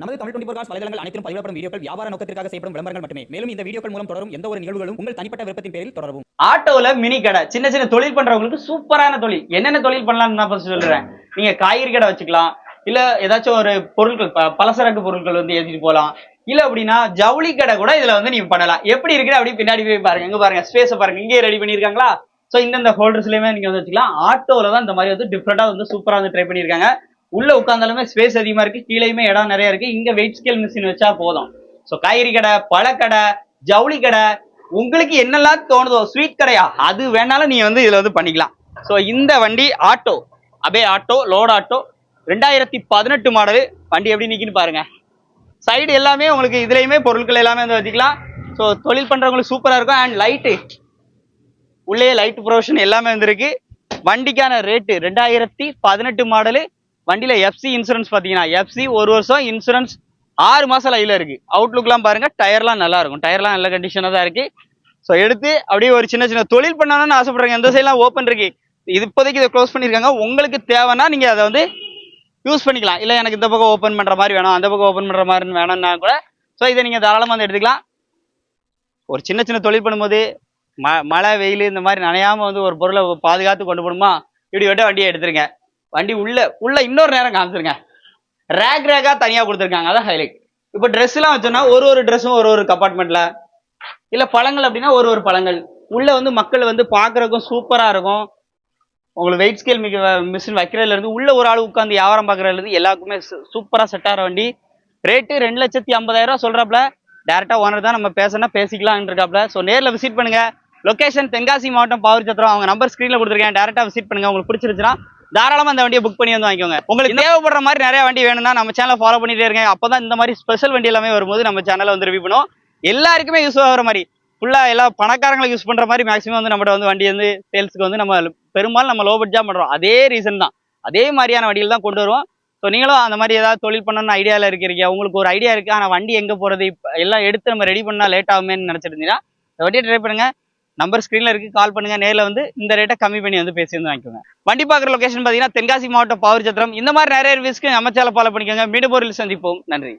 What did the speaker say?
நமது Tamil twenty cos வலைதளங்கள் அனைத்தும் பதிவிடப்படும் வீடியோக்கள் வியாபார நோக்கத்திற்காக செய்யப்படும் விளம்பரங்கள் மட்டுமே. மேலும் இந்த வீடியோக்கள் மூலம் தொடரும் எந்த ஒரு நிகழ்வுகளும் உங்கள் தனிப்பட்ட விருப்பத்தின் பேரில் தொடரும் ஆட்டோல மினி கடை சின்ன சின்ன தொழில் பண்றவங்களுக்கு சூப்பரான தொழில். என்னென்ன தொழில் பண்ணலாம்னு நான் சொல்றேன். நீங்க காய்கறி கடை வச்சுக்கலாம். இல்ல ஏதாச்சும் ஒரு பொருட்கள் பலசரக்கு பொருட்கள் வந்து ஏத்திட்டு போகலாம் இல்ல அப்படின்னா ஜவுளி கடை கூட இதுல வந்து நீங்க பண்ணலாம். எப்படி இருக்குது அப்படி பின்னாடி போய் பாருங்க. இங்க பாருங்க ஸ்பேஸ பாருங்க. இங்கே ரெடி பண்ணிருக்காங்களா சோ இந்தந்த ஹோல்டர்ஸ்லயுமே நீங்க வந்து வச்சுக்கலாம். ஆட்டோல தான் இந்த மாதிரி வந்து டிஃப்ரெண்டா வந்து சூப்பரா வந்து ட்ரை பண்ணிருக்காங்க உள்ள உட்காந்தாலுமே ஸ்பேஸ் அதிகமா இருக்கு கீழேயுமே இடம் நிறைய இருக்கு. இங்க வெயிட் ஸ்கேல் மிஷின் வச்சா போதும். சோ காய்கறி கடை பழக்கடை ஜவுளி கடை உங்களுக்கு என்னெல்லாம் தோணுதோ ஸ்வீட் கடையா அது வேணாலும் நீங்க வந்து இதுல வந்து பண்ணிக்கலாம். சோ இந்த வண்டி auto Ape auto load auto ரெண்டாயிரத்தி பதினெட்டு மாடல். வண்டி எப்படி நிற்கின்னு பாருங்க. சைடு எல்லாமே உங்களுக்கு இதுலயுமே பொருட்கள் எல்லாமே வந்து வச்சுக்கலாம். ஸோ தொழில் பண்றவங்களுக்கு சூப்பரா இருக்கும். அண்ட் லைட்டு உள்ளே லைட் ப்ரொவிஷன் எல்லாமே வந்துருக்கு வண்டிக்கான ரேட்டு ரெண்டாயிரத்தி பதினெட்டு மாடலு. வண்டியில எஃப்சி இன்சூரன்ஸ் பார்த்தீங்கன்னா எஃப்சி ஒரு வருஷம் இன்சூரன்ஸ் ஆறு மாதம் லைவில் இருக்குது அவுட்லுக்லாம் பாருங்கள் டயர்லாம் நல்லா இருக்கும். டயர்லாம் நல்ல கண்டிஷனாக தான் இருக்குது ஸோ எடுத்து அப்படியே ஒரு சின்ன சின்ன தொழில் பண்ணணும்னு ஆசைப்படுறாங்க எந்த சைட்லாம் ஓப்பன் இருக்கு? இது இப்போதைக்கு இதை க்ளோஸ் பண்ணியிருக்காங்க. உங்களுக்கு தேவைன்னா நீங்கள் அதை வந்து யூஸ் பண்ணிக்கலாம். இல்லை எனக்கு இந்த பக்கம் ஓப்பன் பண்ணுற மாதிரி வேணும் அந்த பக்கம் ஓப்பன் பண்ணுற மாதிரி வேணும்னா கூட. ஸோ இதை நீங்கள் தாராளமாக வந்து எடுத்துக்கலாம். ஒரு சின்ன சின்ன தொழில் பண்ணும்போது ம மழை வெயில் இந்த மாதிரி நனையாமல் வந்து ஒரு பொருளை பாதுகாத்து கொண்டு போகணுமா? இப்படி விட்ட வண்டியை எடுத்துருங்க. வண்டி உள்ள உள்ள இன்னொரு நேரம் காமிச்சிருங்க. ரேக் ரேக்கா தனியா கொடுத்துருக்காங்க. அதான் ஹைலைட் இப்போ ட்ரெஸ் எல்லாம் வச்சோம்னா ஒரு ஒரு ட்ரெஸ்ஸும் ஒரு ஒரு கம்பார்ட்மெண்ட்ல இல்ல பழங்கள் அப்படின்னா ஒரு ஒரு பழங்கள். உள்ள வந்து மக்கள் வந்து பாக்குறதுக்கும் சூப்பரா இருக்கும். உங்களுக்கு வெயிட் ஸ்கேல் மிக மிஷின் வைக்கிறதுல இருந்து உள்ள ஒரு ஆள் உட்காந்து வியாபாரம் பார்க்கறதுல இருந்து எல்லாருக்குமே சூப்பரா செட் ஆகிற வண்டி. ரேட்டு ரெண்டு லட்சத்தி ஐம்பதாயிரம் ரூபா சொல்றாப்ல. டேரக்டா ஓனர் தான் நம்ம பேசணும் பேசிக்கலாம்னு இருக்காப்ல. ஸோ நேரில் விசிட் பண்ணுங்க. லொகேஷன் தென்காசி மாவட்டம் பாவூர் சத்திரம். அவங்க நம்பர் ஸ்க்ரீனில் கொடுத்துருக்கேன். டேரக்டா விசிட் பண்ணுங்க. உங்களுக்கு பிடிச்சிருச்சுன்னா தாராளமா அந்த வண்டியை புக் பண்ணி வந்து வாங்கிக்கோங்க. உங்களுக்கு தேவைப்படுற மாதிரி நிறைய வண்டி வேணும்னா நம்ம சேனலை ஃபாலோ பண்ணிட்டே இருங்க. அப்பதான் இந்த மாதிரி ஸ்பெஷல் வண்டி எல்லாமே வரும்போது நம்ம சேனலை வந்து ரிவ்யூ பண்ணுவோம். எல்லாருக்குமே யூஸ் ஆகிற மாதிரி. ஃபுல்லா எல்லா பணக்காரங்களுக்கு யூஸ் பண்ற மாதிரி மேக்ஸிமம் வந்து நம்மகிட்ட வந்து வண்டி வந்து சேல்ஸ்க்கு வந்து நம்ம பெரும்பாலும் நம்ம லோ பட்ஜா பண்றோம். அதே ரீசன் தான். அதே மாதிரியான வண்டிகள் தான் கொண்டு வருவோம். ஸோ நீங்களும் அந்த மாதிரி ஏதாவது தொழில் பண்ணணும்னு ஐடியாவில் இருக்கிறீங்க. உங்களுக்கு ஒரு ஐடியா இருக்கு. ஆனால் வண்டி எங்கே போகிறது இப்போ எல்லாம் எடுத்து நம்ம ரெடி பண்ணால் லேட் ஆகுமேன்னு நினச்சிருந்தீங்கன்னா இந்த வண்டியை ட்ரை பண்ணுங்க. நம்பர் ஸ்க்ரீனில் இருக்கு. கால் பண்ணுங்க. நேரில் வந்து இந்த ரேட்டை கம்மி பண்ணி வந்து பேசி வந்து வாங்கிக்கோங்க. வண்டி பார்க்குற லொகேஷன் பார்த்தீங்கன்னா தென்காசி மாவட்டம் பாவூர் சத்திரம். இந்த மாதிரி நிறைய ரிவ்யூஸ்க்கு அமைச்சால ஃபாலோ பண்ணிக்கோங்க. மீண்டும் ஒரு சந்திப்போம். நன்றி.